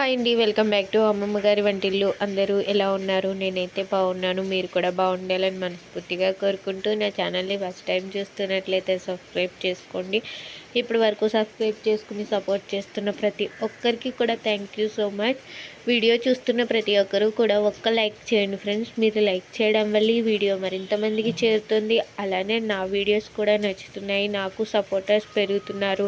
Hi అండి welcome back to అమ్మమ్మ గారి వంటిల్లు. అందరూ ఎలా ఉన్నారు? నేనైతే బాగున్నాను. మీరు కూడా బాగుండాలని మనస్ఫూర్తిగా కోరుకుంటూ నా ఛానల్ని ఫస్ట్ టైం చూస్తున్నట్లయితే సబ్స్క్రైబ్ చేసుకోండి. ఇప్పటి వరకు సబ్స్క్రైబ్ చేసుకుని సపోర్ట్ చేస్తున్న ప్రతి ఒక్కరికి కూడా thank you so much. Video చూస్తున్న ప్రతి ఒక్కరూ కూడా ఒక్క లైక్ చేయండి ఫ్రెండ్స్. మీరు లైక్ చేయడం వల్ల ఈ వీడియో మరింతమందికి చేరుతుంది. అలానే నా వీడియోస్ కూడా నచ్చుతున్నాయి. నాకు సపోర్టర్స్ పెరుగుతున్నారు.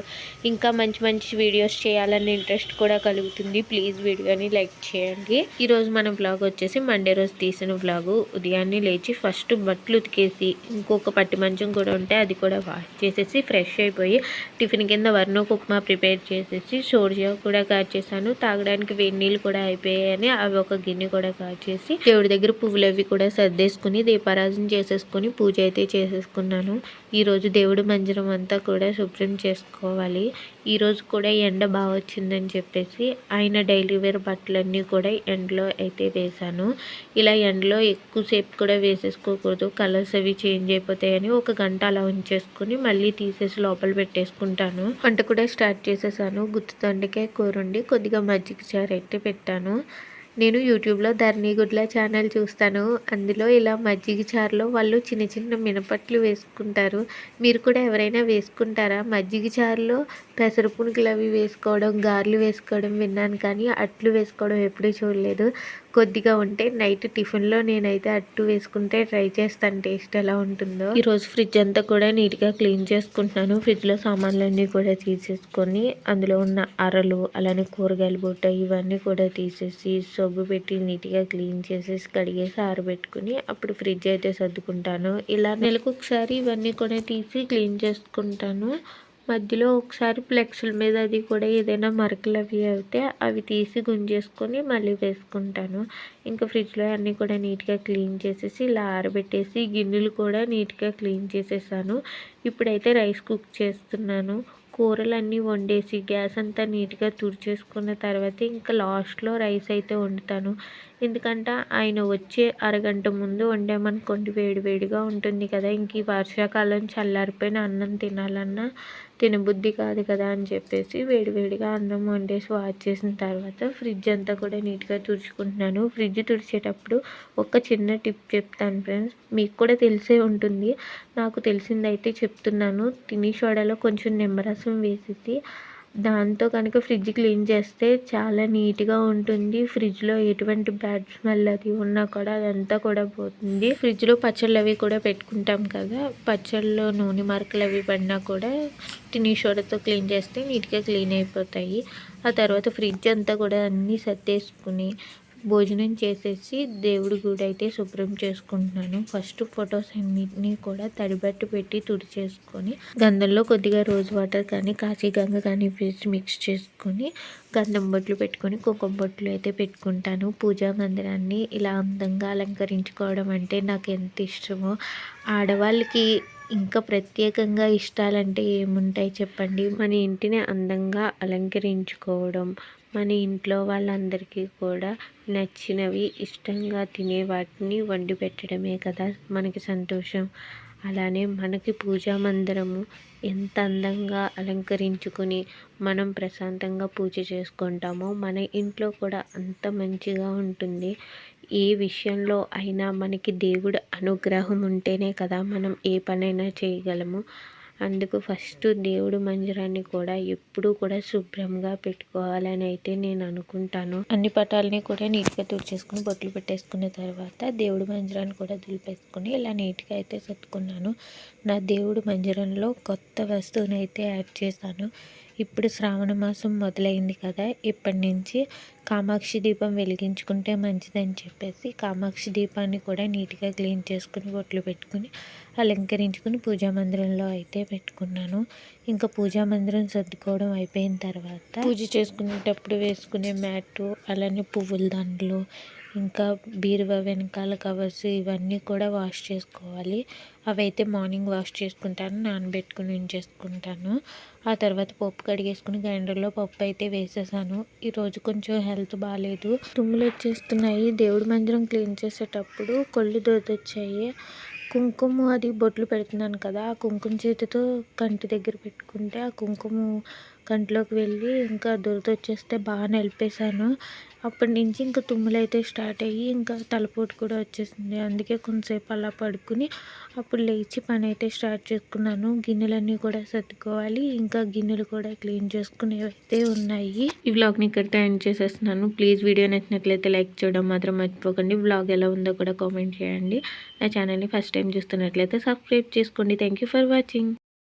ఇంకా మంచి మంచి వీడియోస్ చేయాలనే ఇంట్రెస్ట్ కూడా కలుగుతుంది. ప్లీజ్ వీడియోని లైక్ చేయండి. ఈరోజు మన బ్లాగ్ వచ్చేసి మండే రోజు తీసిన బ్లాగు ఉదయాన్నే లేచి ఫస్ట్ బట్టలు ఉతికేసి ఇంకొక పట్టి మంచం కూడా ఉంటే అది కూడా వాష్ చేసేసి ఫ్రెష్ అయిపోయి టిఫిన్ కింద వర్ణకు ఉప్మా ప్రిపేర్ చేసేసి సోడియా కూడా కాట్ చేశాను. తాగడానికి వేడి నీళ్ళు కూడా అయిపోయాయని అవి ఒక గిన్నె కూడా కాచేసి దేవుడి దగ్గర పువ్వులు అవి కూడా సర్దేసుకుని దీపారాజన చేసేసుకుని పూజ అయితే చేసేసుకున్నాను. ఈరోజు దేవుడి మందిరం అంతా కూడా శుభ్రం చేసుకోవాలి. ఈరోజు కూడా ఎండ బాగా వచ్చిందని చెప్పేసి ఆయన డైలీ వేర్ బట్టలన్నీ కూడా ఎండలో అయితే వేశాను. ఇలా ఎండలో ఎక్కువసేపు కూడా వేసేసుకోకూడదు. కలర్స్ అవి చేంజ్ అయిపోతాయని ఒక గంట అలా ఉంచేసుకుని మళ్ళీ తీసేసి లోపల పెట్టేసుకుంటాను. వంట కూడా స్టార్ట్ చేసేసాను. గుత్తి దొండకాయ కూర ఉండి కొద్దిగా మజ్జిగ చారు అయితే పెట్టాను. ¿no? నేను యూట్యూబ్లో ధరణి గుడ్ల ఛానల్ చూస్తాను. అందులో ఇలా మజ్జిగ చారులో వాళ్ళు చిన్న చిన్న మినపట్లు వేసుకుంటారు. మీరు కూడా ఎవరైనా వేసుకుంటారా? మజ్జిగ చారులో పెసర పునుకులు అవి వేసుకోవడం గారెలు వేసుకోవడం విన్నాను కానీ అట్లు వేసుకోవడం ఎప్పుడూ చూడలేదు. కొద్దిగా ఉంటే నైట్ టిఫిన్లో నేనైతే అట్టు వేసుకుంటే ట్రై చేస్తాను. టేస్ట్ ఎలా ఉంటుందో. ఈరోజు ఫ్రిడ్జ్ అంతా కూడా నీట్గా క్లీన్ చేసుకుంటున్నాను. ఫ్రిడ్జ్లో సామాన్లన్నీ కూడా తీసేసుకొని అందులో ఉన్న అరలు అలానే కూరగాయల బుట్ట ఇవన్నీ కూడా తీసేసి సో సబ్బు పెట్టి నీట్గా క్లీన్ చేసేసి కడిగేసి ఆరబెట్టుకుని అప్పుడు ఫ్రిడ్జ్ అయితే సర్దుకుంటాను. ఇలా నెలకు ఒకసారి ఇవన్నీ కూడా తీసి క్లీన్ చేసుకుంటాను. మధ్యలో ఒకసారి ఫ్లెక్స్ల మీద అది కూడా ఏదైనా మరకలు అవి అయితే అవి తీసి గుంజేసుకొని మళ్ళీ వేసుకుంటాను. ఇంకా ఫ్రిడ్జ్లో అన్నీ కూడా నీట్గా క్లీన్ చేసేసి ఇలా ఆరబెట్టేసి గిన్నెలు కూడా నీట్గా క్లీన్ చేసేసాను. ఇప్పుడైతే రైస్ కుక్ చేస్తున్నాను. కూరలన్నీ వండేసి గ్యాస్ అంతా నీట్గా తుడిచేసుకున్న తర్వాత ఇంకా లాస్ట్లో రైస్ అయితే వండుతాను. ఎందుకంటే ఆయన వచ్చే అరగంట ముందు వండామనుకోండి వేడివేడిగా ఉంటుంది కదా ఇంక ఈ వర్షాకాలం చల్లారిపోయిన అన్నం తినాలన్నా తినబుద్ధి కాదు కదా అని చెప్పేసి వేడివేడిగా అన్నం వండేసి వాచ్ చేసిన తర్వాత ఫ్రిడ్జ్ అంతా కూడా నీట్గా తుడుచుకుంటున్నాను. ఫ్రిడ్జ్ తుడిచేటప్పుడు ఒక చిన్న టిప్ చెప్తాను ఫ్రెండ్స్ మీకు కూడా తెలిసే ఉంటుంది. నాకు తెలిసిందైతే చెప్తున్నాను. తిని సోడాలో కొంచెం నిమ్మరసం వేసేసి దాంతో కనుక ఫ్రిడ్జ్ క్లీన్ చేస్తే చాలా నీట్గా ఉంటుంది. ఫ్రిడ్జ్లో ఎటువంటి బ్యాడ్ స్మెల్ అది ఉన్నా కూడా అదంతా కూడా పోతుంది. ఫ్రిడ్జ్లో పచ్చళ్ళు అవి కూడా పెట్టుకుంటాం కదా పచ్చళ్ళలో నూనె మరకలు అవి పడినా కూడా టినీ సోడాతో క్లీన్ చేస్తే నీట్గా క్లీన్ అయిపోతాయి. ఆ తర్వాత ఫ్రిడ్జ్ అంతా కూడా అన్నీ సర్దేసుకుని భోజనం చేసేసి దేవుడి గుడి అయితే శుభ్రం చేసుకుంటున్నాను. ఫస్ట్ ఫొటోస్ అన్నిటినీ కూడా తడిబట్టు పెట్టి తుడిచేసుకొని గంధంలో కొద్దిగా రోజ్ వాటర్ కానీ కాశీ గంగ కానీ వేసి మిక్స్ చేసుకొని గంధం బొట్లు పెట్టుకొని కుంకుమ బొట్లు అయితే పెట్టుకుంటాను. పూజా మందిరాన్ని ఇలా అందంగా అలంకరించుకోవడం అంటే నాకు ఎంత ఇష్టమో ఆడవాళ్ళకి ఇంకా ప్రత్యేకంగా ఇష్టాలంటే ఏముంటాయి చెప్పండి? మన ఇంటిని అందంగా అలంకరించుకోవడం మన ఇంట్లో వాళ్ళందరికీ కూడా నచ్చినవి ఇష్టంగా తినే వాటిని వండి పెట్టడమే కదా మనకి సంతోషం. అలానే మనకి పూజా మందిరము ఎంత అందంగా అలంకరించుకొని మనం ప్రశాంతంగా పూజ చేసుకుంటామో మన ఇంట్లో కూడా అంత మంచిగా ఉంటుంది. ఏ విషయంలో అయినా మనకి దేవుడు అనుగ్రహం ఉంటేనే కదా మనం ఏ పనైనా చేయగలము. అందుకు ఫస్ట్ దేవుడు మందిరాన్ని కూడా ఎప్పుడూ కూడా శుభ్రంగా పెట్టుకోవాలని అయితే నేను అనుకుంటాను. అన్ని పటాలని కూడా నీట్గా తుడిచేసుకుని బొట్లు పెట్టేసుకున్న తర్వాత దేవుడు మందిరాన్ని కూడా దులిపేసుకుని ఇలా నీట్గా అయితే సర్దుకున్నాను. నా దేవుడు మందిరంలో కొత్త వస్తువుని అయితే యాడ్ చేశాను. ఇప్పుడు శ్రావణ మాసం మొదలైంది కదా ఇప్పటి నుంచి కామాక్షి దీపం వెలిగించుకుంటే మంచిదని చెప్పేసి కామాక్షి దీపాన్ని కూడా నీట్గా క్లీన్ చేసుకుని బొట్లు పెట్టుకుని అలంకరించుకుని పూజా మందిరంలో అయితే పెట్టుకున్నాను. ఇంకా పూజా మందిరం సర్దుకోవడం అయిపోయిన తర్వాత పూజ చేసుకునేటప్పుడు వేసుకునే మ్యాటు అలానే పువ్వుల దండలు ఇంకా బీరువా వెనకాల కవర్స్ ఇవన్నీ కూడా వాష్ చేసుకోవాలి. అవైతే మార్నింగ్ వాష్ చేసుకుంటాను నానబెట్టుకుని ఉంచేసుకుంటాను. ఆ తర్వాత పప్పు కడిగేసుకుని గ్రైండర్లో పప్పు అయితే వేసేసాను. ఈరోజు కొంచెం హెల్త్ బాగాలేదు తుమ్ములు వచ్చేస్తున్నాయి. దేవుడి మందిరం క్లీన్ చేసేటప్పుడు కొళ్ళు దొరదొచ్చాయి కుంకుమ అది బొట్లు పెడుతున్నాను కదా ఆ కుంకుమ చేతితో కంటి దగ్గర పెట్టుకుంటే ఆ కుంకుమ కంట్లోకి వెళ్ళి ఇంకా దురద వచ్చేస్తే బాగా నలిపేశాను అప్పటి నుంచి ఇంకా తుమ్ములు అయితే స్టార్ట్ అయ్యి ఇంకా తలపోటు కూడా వచ్చేసింది. అందుకే కొంతసేపు అలా పడుకుని అప్పుడు లేచి పని అయితే స్టార్ట్ చేసుకున్నాను. గిన్నెలన్నీ కూడా సర్దుకోవాలి. ఇంకా గిన్నెలు కూడా క్లీన్ చేసుకునేవి అయితే ఉన్నాయి. ఈ వ్లాగ్ని ఇక్కడితో ఎండ్ చేసేస్తున్నాను. ప్లీజ్ వీడియో నచ్చినట్లయితే లైక్ చేయడం మాత్రం మర్చిపోకండి. వ్లాగ్ ఎలా ఉందో కూడా కామెంట్ చేయండి. నా ఛానల్ని ఫస్ట్ టైం చూస్తున్నట్లయితే సబ్స్క్రైబ్ చేసుకోండి. Thank for watching